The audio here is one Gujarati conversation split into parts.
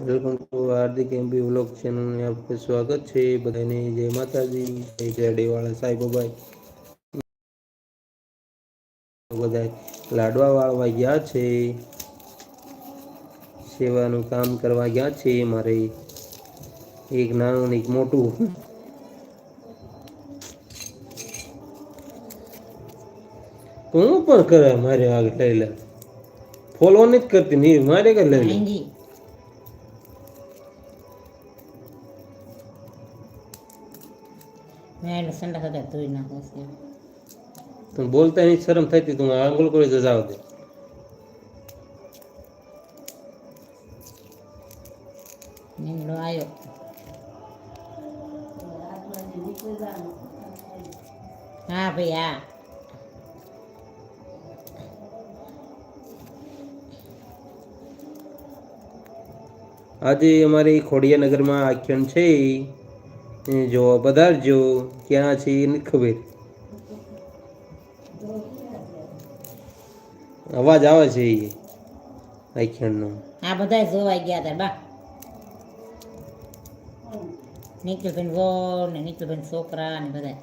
Welcome to Hardik MB vlog ચેનલને આપનું સ્વાગત છે. બધાને જય માતાજી, જય જરડીવાળા સાંઈબાબા બધા લાડવા વાળવા ગયા છે. સેવાનું કામ કરવા ગયા છે મારે. એક નાનું ને એક મોટું. હું પણ કરે મારે આગળ લઈ લે. ફોલો નથી કરતી નહીં મારે કઈ લઈ લે. મેં સંડા હતા ધોઈ નાખો છે. તું બોલતા નહીં શરમ થતી તું આંગળ કરી તો જાવ દે. આવ્યો હા ભાઈ હા. આજે અમારે ખોડિયાનગરમાં આખ્યાન છે એ બધા જો ક્યાં છે એ નથી ખબર. અવાજ આવે છે એ. આખ્યાનનો આ બધા જોવાઈ ગયા હતા બા. નિખિલભાઈ વો ને નિખિલભાઈ છોકરા ને બધા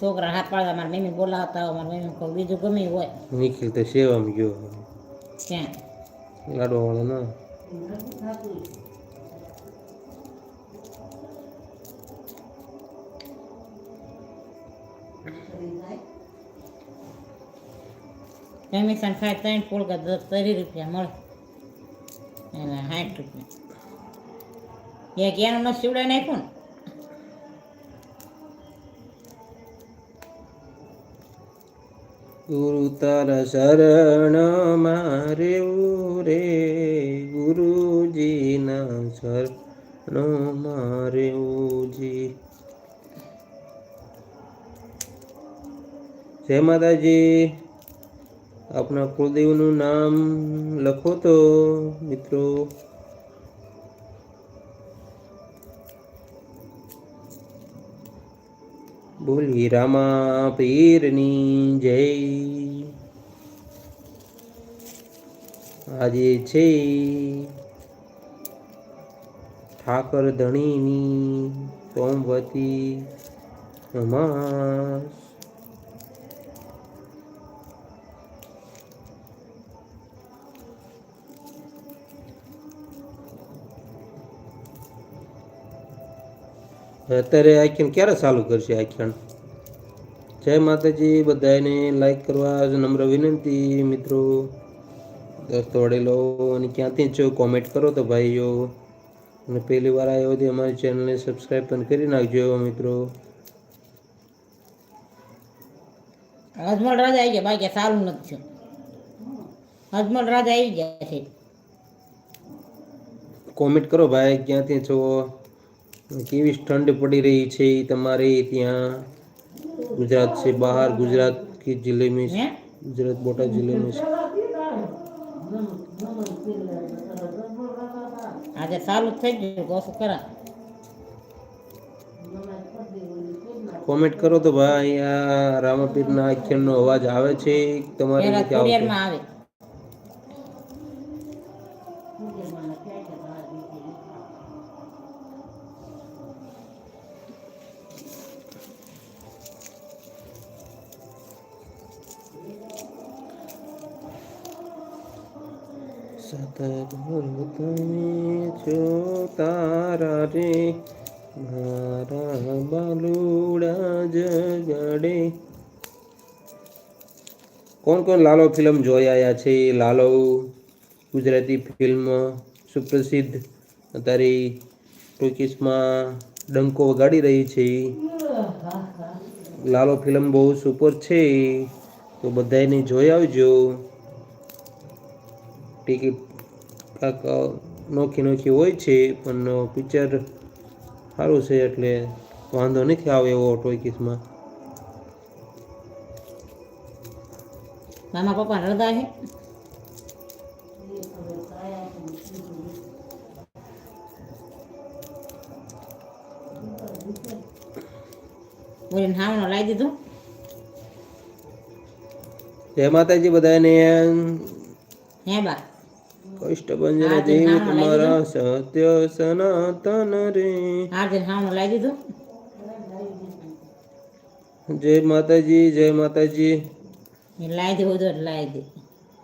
છોકરા હાથ પાડવા મારા મમ્મી બોલાવતા હોય મારા મમ્મી કોઈ બીજું ગમે હોય. નિખિલ તો સેવામાં ગયો. ક્યાં? લાડવા વાળો ના. કમિશન ખાય ત્રણ પોળકા દસ ત્રીસ રૂપિયા મળે. એટલે સાઠ રૂપિયા. એક એનું ન સીવડાઈ નાખ્યું ને? ગુરુ તારા શરણ મારે રે ગુરુજીના શરણ મારે જી જય માતાજી. આપના કુળદેવનું નામ લખો તો, મિત્રો. બોલી રામા પીરની જય. આજે છે ઠાકર ધણીની સોમવતી અમાસ અત્યારે આખ્યાન ક્યારે ચાલુ કરશે આખ્યાન જય માતાજી બધાને લાઈક કરવા નમ્ર વિનંતી મિત્રો. દોસ્તો વડેલો અને ક્યાંથી છો કોમેન્ટ કરો તો ભાઈઓ. અને પહેલી વાર આવ્યો હતી અમારી ચેનલને સબસ્ક્રાઈબ પણ કરી નાખજો મિત્રો. અજમલ રાજા આવી ગયા બાકી સારું નથી થયું. અજમલ રાજા આવી ગયા છે. કોમેન્ટ કરો ભાઈ ક્યાંથી છો? કેવી ઠંડ પડી રહી છે તમારે ત્યાં ગુજરાત છે બહાર ગુજરાત કે જિલ્લે में હે गुजरात बोटाद जिले में से આજે ચાલુ જ થઈ ગયું કોશું ખરા કોમેન્ટ કરો તો ભાઈ આ રામાપીરના આખ્યાનનો અવાજ આવે છે તમારે પેલા નથી આવતો કુરિયરમાં આવે સતત તમે છો તારા રે, મારા બાલુડા જગડે. કોણ કોણ લાલો ફિલ્મ જોઈ આવ્યા છે? લાલો, ગુજરાતી ફિલ્મ સુપ્રસિદ્ધ. અત્યારે ટોકીસમાં ડંકો વગાડી રહી છે. લાલો ફિલ્મ બહુ સુપર છે. તો બધાને જોઈ આવજો. ટિકિટ નોખી નોખી હોય છે પણ પિક્ચર સારું છે એટલે વાંધો નથી આવે એવો ટોકીસમાં મામા પપ્પા રડતા છે બોલીને લાવી દીધું. જય માતાજી બધાને. હે બા. કષ્ટભંજન દેવ તમારા સત્ય સનાતન રે. જય માતાજી જય માતાજી.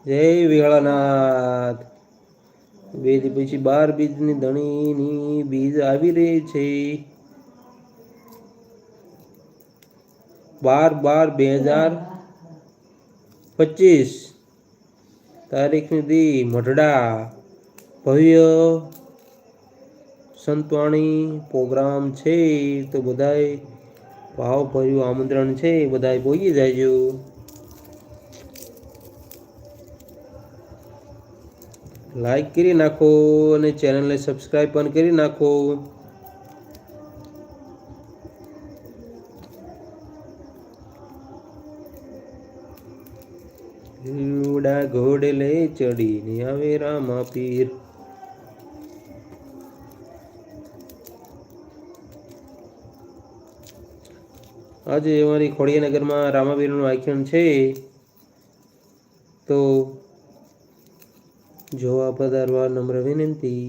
જય વિહળાનાથ બે પછી બાર બીજની ધણીની બીજ આવી રહી છે. બાર બાર બે હજાર પચીસ. તારીખની દી મઢડા, ભવ્ય સંતવાણી પ્રોગ્રામ છે, તો બધાએ ભાવભર્યું આમંત્રણ છે, બધાય પહોંચી જાયજો લાઈક કરી નાખો અને ચેનલને સબસ્ક્રાઈબ પણ કરી નાખો. ઘોડે ચડીને આવે રામા પીર આજે અમારી ખોડિયાનગરમાં રામાબીરનું આખ્યાન છે, તો જોવા પધારવા નમ્ર વિનંતી.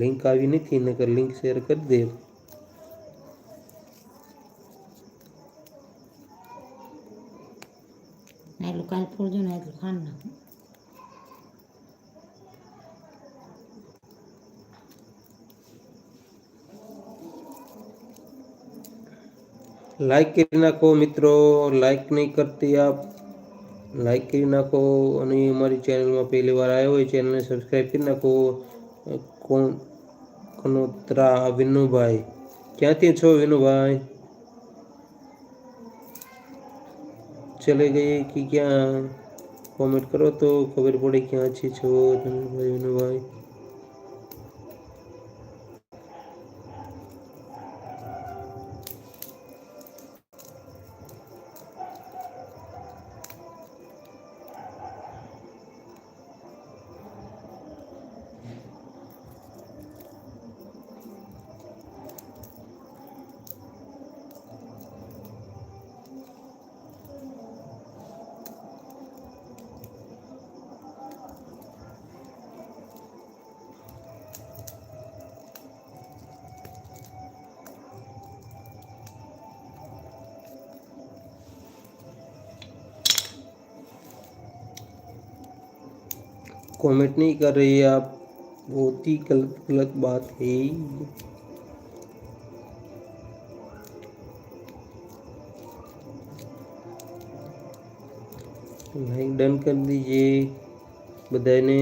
લિંક આવી નથી, નકર લિંક શેર કરી દે. એટલું કાલ ફૂલજો ને એટલું ખાંડ નાખું લાઈક કરી નાખો મિત્રો લાઈક નહીં કરતી આપ. લાઈક કરી નાખો અને અમારી ચેનલમાં પહેલી વાર આવ્યો હોય ચેનલને સબસ્ક્રાઈબ કરી નાખો. કોણ? કનોત્રા વિનુભાઈ. ક્યાંથી છો વિનુભાઈ? ચલે ગઈ કે ક્યાં કોમેન્ટ કરો તો ખબર પડે ક્યાંથી છો તમે ભાઈ વિનુભાઈ कमेंट नहीं कर रही आप। बहुत ही गलत गलत बात है। લાઈક ડન કરી દીજીએ બધાને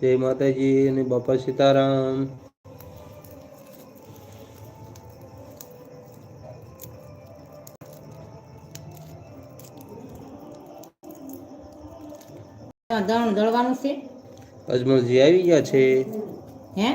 જય માતાજી અને બાપા સીતારામ દણ દળવાનું છે અજમલજી આવી ગયા છે? હે?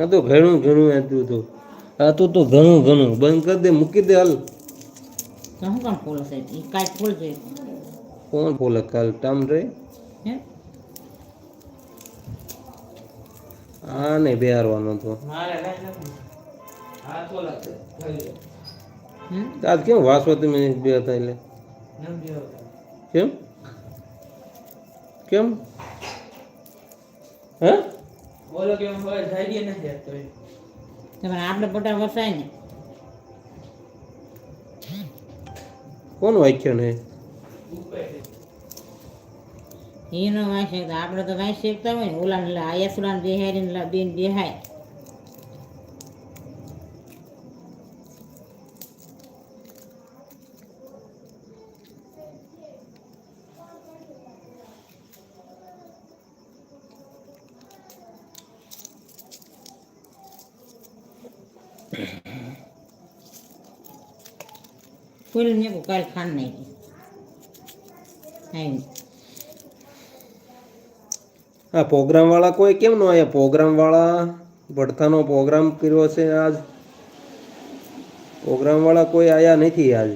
આ તો ઘણું ઘણું આપ્યું તો આ તો તો ઘણું ઘણું. બંધ કરી દે મૂકી દે હાલ. હું કામ ફૂલ હશે કાંઈ ફોલ જોઈએ કોણ ફોલ કાલ? ટામ રે? હે આ ને બેહારવાનો તો. આજ કેમ વાસવા મેં બે હતા એટલે? કેમ? કેમ? હે? તમારે આપણે પટા વસાય ને. કોણ વાક્યન હે એનો વાંચે તો આપણે તો વાંચી શકતા હોય ને ઓલા ને આયસુલાને બેહારીને બેન બેહાય. ફૂલ ને કાલ ખાન નાખી. આવી આ પ્રોગ્રામવાળા કોઈ કેમ ન આવ્યા પ્રોગ્રામવાળા ભડથાનો પ્રોગ્રામ કર્યો છે આજ? પ્રોગ્રામવાળા કોઈ આવ્યા નથી આજ?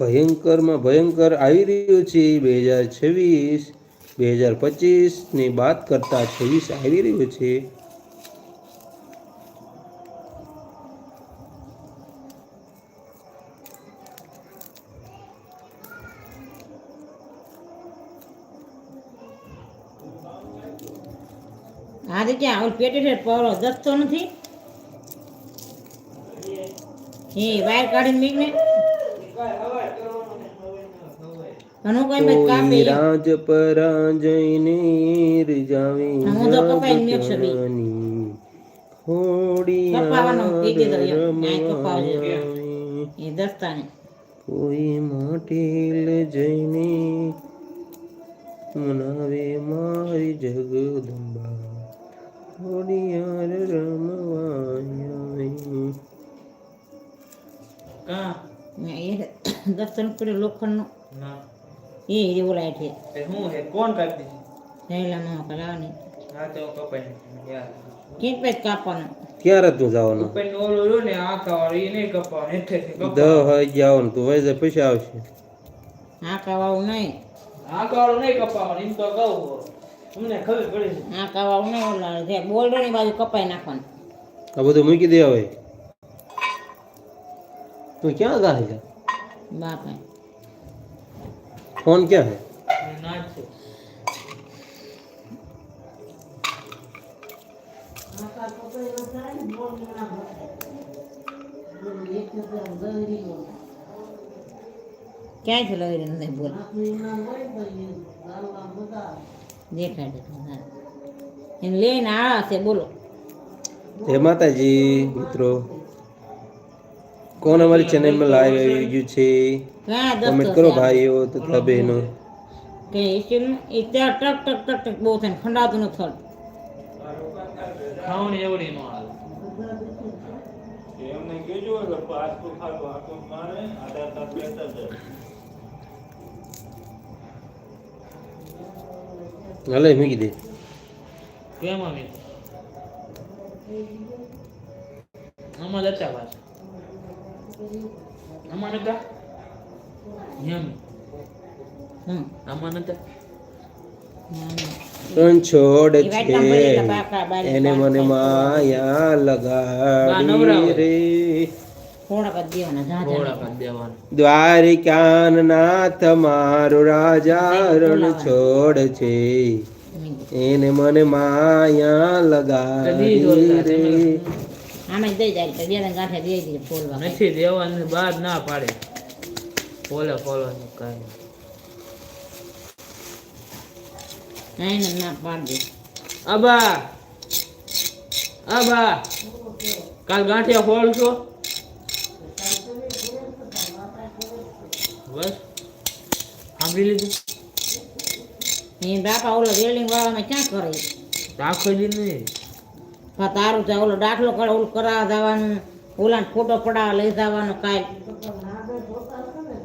ભયંકરમાં ભયંકર આવી રહ્યું છે. બે હજાર છવ્વીસ બે હજાર પચીસની વાત કરતા છવ્વીસ આવી રહ્યું છે. ઓલ પેટી છે પહોળો દસતો નથી. હે વાયર કાઢીને મીક ને ઘણું કઈ મેં કાપી કોઈ રાજ હું તો મેક છું બી. એમ. ન્યાય એ દસ્તાને કોઈ માટીલ જઈને મનાવે મારી જગદંબા. ખોડિયાર રમવાય કા? એ દસ્તન પડ્યો લોખંડનો. ના. એ હીરી બોલાય છે હું હે કોણ કાપી સહેલામાં કરાવવાની હા તો કપાઈ નાખ્યું. યાર. કેક ક્યારે તું જવાનું? નું ઓલું ને આખા વાળું એ નહીં કપાવાનું દહ કપાવાનું. વાગે જવાનું તું વૈસે પૈસા આવશે. આ વાળું નહીં. આખા વાળું નહીં કપાવાનું એમ તો કહું તમને ખબર પડી ઓલા જે બોલ્ડરની બાજુ કપાઈ નાખવાનું. આ બધું મૂકી દે હવે તું ક્યાં ગા છે? બાપા ફોન ક્યાં છે? એ ના છે. ક્યાંય લઈ બોલ દેખાડે તો હા. એને લઈને આળા છે બોલો. જય માતાજી મિત્રો. કોણ અમારી ચેનલમાં લાઈવ આવી ગયું છે? ક્યાં કમેન્ટ દસ્તો કરો છે આ? ભાઈઓ તથા બહેનો. કે ઈશ્વર એ ત્યાં ટક ટક ટક ટક બહુ થાય ને ખંડાતું નથી થતું ખાવણી એવડી નો આવે હાલે મૂકી દે. કેમ આવી? આમાં જતા પાછા. આમાં નતા? એમ. હમ આમાં નતા? છોડ છે. એને મને માયા લગાડી રે. દ્વારિકાન નાથ મારો રાજા રણ છોડ છે. એને મને માયા લગાડી રે. નથી દેવાનું ના પાડે. ફોલે ફોલવાનું કાંઈ ના પાડી. અબા અબા કાલ ગાંઠિયા ફોલ બસ સાંભળી લીધું? એ બાપા ઓલો વેલ્ડિંગ વાળામાં ક્યાં કરે રાખો જ નહીં. તારું ત્યાં ઓલો દાખલો કરે ઓલું કરાવવા જવાનું ઓલાને ફોટો પડાવવા લઈ જવાનો કાંઈ